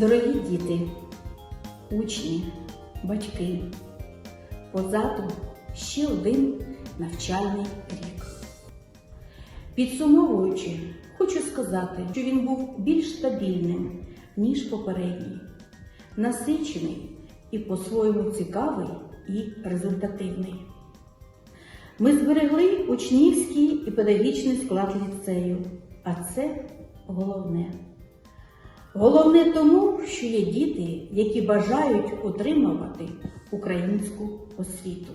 Дорогі діти, учні, батьки, позаду ще один навчальний рік. Підсумовуючи, хочу сказати, що він був більш стабільним, ніж попередній, насичений і по-своєму цікавий і результативний. Ми зберегли учнівський і педагогічний склад ліцею, а це головне. Головне тому, що є діти, які бажають отримувати українську освіту.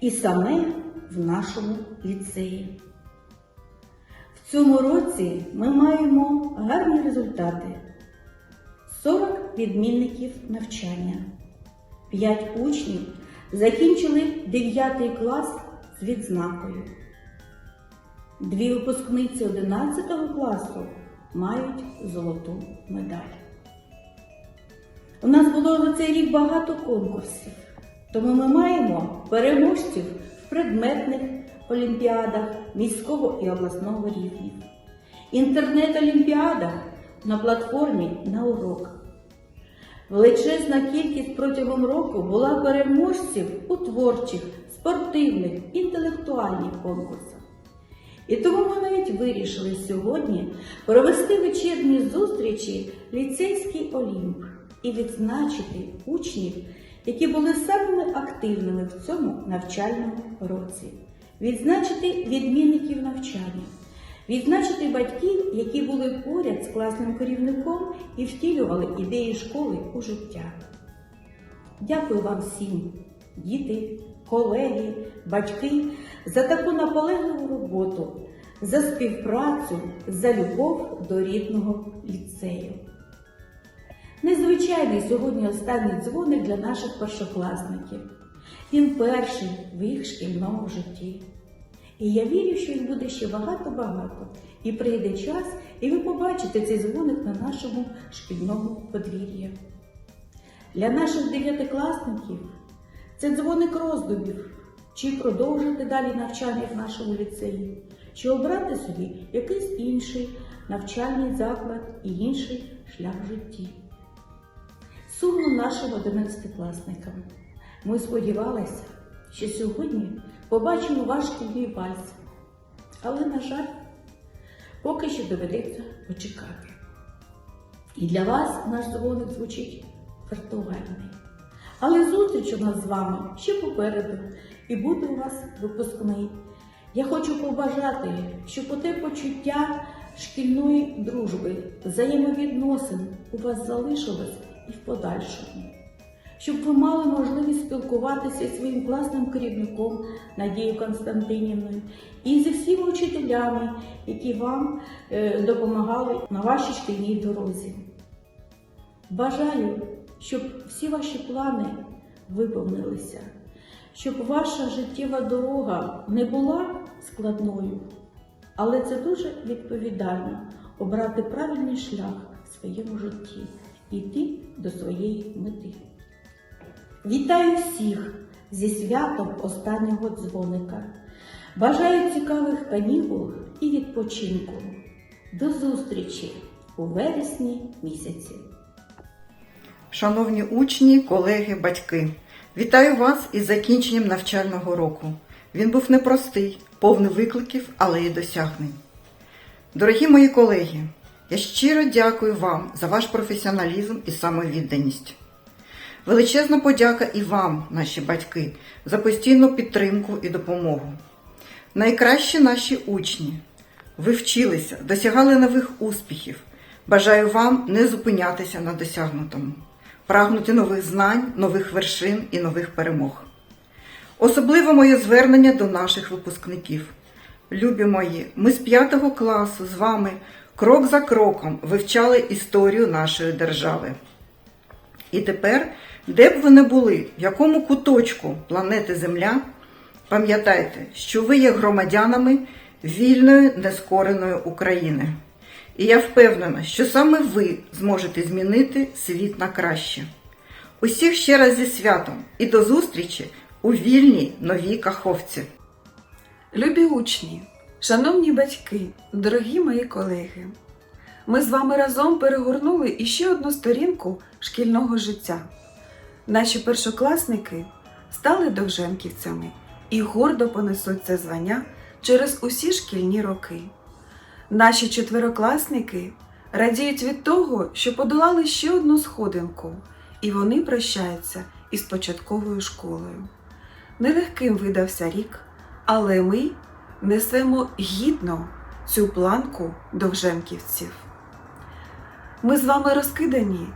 І саме в нашому ліцеї. В цьому році ми маємо гарні результати. 40 відмінників навчання. 5 учнів закінчили 9 клас з відзнакою. Дві випускниці 11 класу мають золоту медаль. У нас було за цей рік багато конкурсів, тому ми маємо переможців в предметних олімпіадах міського і обласного рівнів, інтернет-олімпіадах на платформі на урок. Величезна кількість протягом року була переможців у творчих, спортивних, інтелектуальних конкурсах. І тому ми навіть вирішили сьогодні провести вечірні зустрічі ліцейський Олімп і відзначити учнів, які були самими активними в цьому навчальному році, відзначити відмінників навчання, відзначити батьків, які були поряд з класним керівником і втілювали ідеї школи у життя. Дякую вам всім, діти, колеги, батьки, за таку наполегливу роботу, за співпрацю, за любов до рідного ліцею. Незвичайний сьогодні останній дзвоник для наших першокласників. Він перший в їх шкільному житті. І я вірю, що їх буде ще багато-багато. І прийде час, і ви побачите цей дзвоник на нашому шкільному подвір'ї. Для наших дев'ятикласників це дзвоник роздумів, чи продовжити далі навчання в нашому ліцеї, чи обрати собі якийсь інший навчальний заклад і інший шлях в житті. Сумно нашим одинадцятикласникам. Ми сподівалися, що сьогодні побачимо ваш шкільний вальс. Але, на жаль, поки що доведеться почекати. І для вас наш дзвоник звучить віртуальний. Але зустріч у нас з вами ще попереду, і буде у вас випускний. Я хочу побажати, щоб оте почуття шкільної дружби, взаємовідносин у вас залишилось і в подальшому. Щоб ви мали можливість спілкуватися зі своїм класним керівником Надією Константинівною і зі всіма учителями, які вам е, допомагали на вашій шкільній дорозі. Бажаю, щоб всі ваші плани виповнилися, щоб ваша життєва дорога не була складною, але це дуже відповідально обрати правильний шлях в своєму житті і йти до своєї мети. Вітаю всіх зі святом останнього дзвоника. Бажаю цікавих канікул і відпочинку. До зустрічі у вересні місяці. Шановні учні, колеги, батьки, вітаю вас із закінченням навчального року. Він був непростий, повний викликів, але і досягнень. Дорогі мої колеги, я щиро дякую вам за ваш професіоналізм і самовідданість. Величезна подяка і вам, наші батьки, за постійну підтримку і допомогу. Найкращі наші учні. Ви вчилися, досягали нових успіхів. Бажаю вам не зупинятися на досягнутому, прагнути нових знань, нових вершин і нових перемог. Особливо моє звернення до наших випускників. Любі мої, ми з п'ятого класу з вами крок за кроком вивчали історію нашої держави. І тепер, де б ви не були, в якому куточку планети Земля, пам'ятайте, що ви є громадянами вільної, нескореної України. І я впевнена, що саме ви зможете змінити світ на краще. Усіх ще раз зі святом і до зустрічі у вільній новій Каховці. Любі учні, шановні батьки, дорогі мої колеги, ми з вами разом перегорнули іще одну сторінку шкільного життя. Наші першокласники стали довженківцями і гордо понесуть це звання через усі шкільні роки. Наші четверокласники радіють від того, що подолали ще одну сходинку, і вони прощаються із початковою школою. Нелегким видався рік, але ми несемо гідно цю планку довженківців. Ми з вами розкидані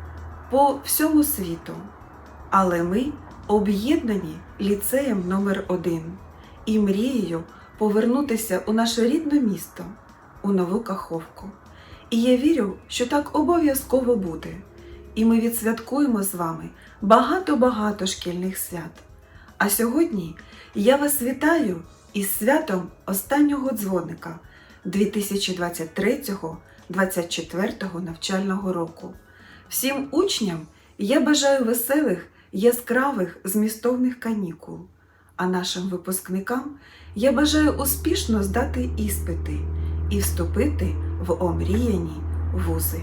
по всьому світу, але ми об'єднані ліцеєм номер 1 і мрією повернутися у наше рідне місто, у нову Каховку. І я вірю, що так обов'язково буде. І ми відсвяткуємо з вами багато-багато шкільних свят. А сьогодні я вас вітаю із святом останнього дзвоника 2023-2024 навчального року. Всім учням я бажаю веселих, яскравих, змістовних канікул. А нашим випускникам я бажаю успішно здати іспити і вступити в омріяні вузи.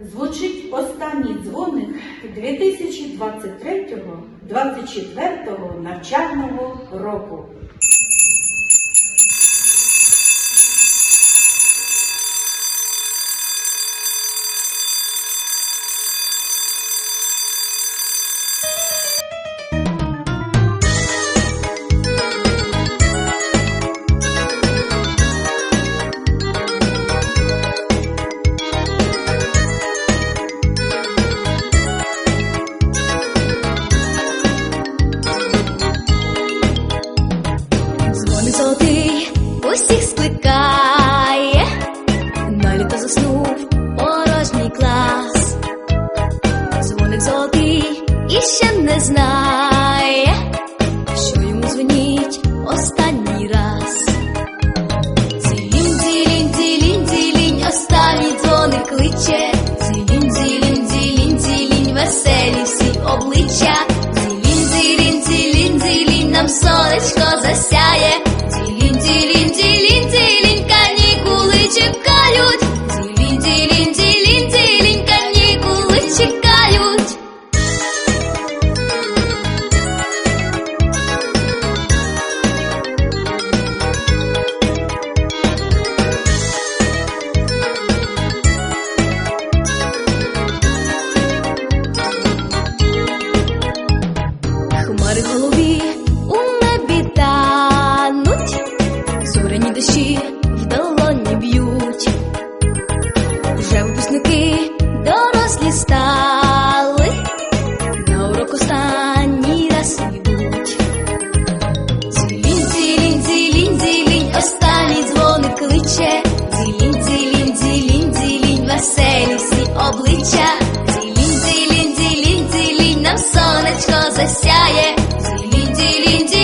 Звучить останній дзвоник 2023-2024 навчального року. Знає, що йому дзвоніть останній раз. Цілінь, цілінь, цілінь, цілінь, останній дзвоник кличе. цілінь, цілінь, цілінь, цілінь, веселі всі обличчя. Дощі в долоні б'ють. Вже випускники дорослі стали, на урок останній раз йдуть. Дзілінь, дзілінь, дзілінь, дзілінь, останній дзвоник кличе. Дзілінь, дзілінь, дзілінь, дзілінь, веселі всі обличчя. Дзілінь, дзілінь, дзілінь, дзілінь, нам сонечко засяє. Дзілінь, дзілінь, дзілінь.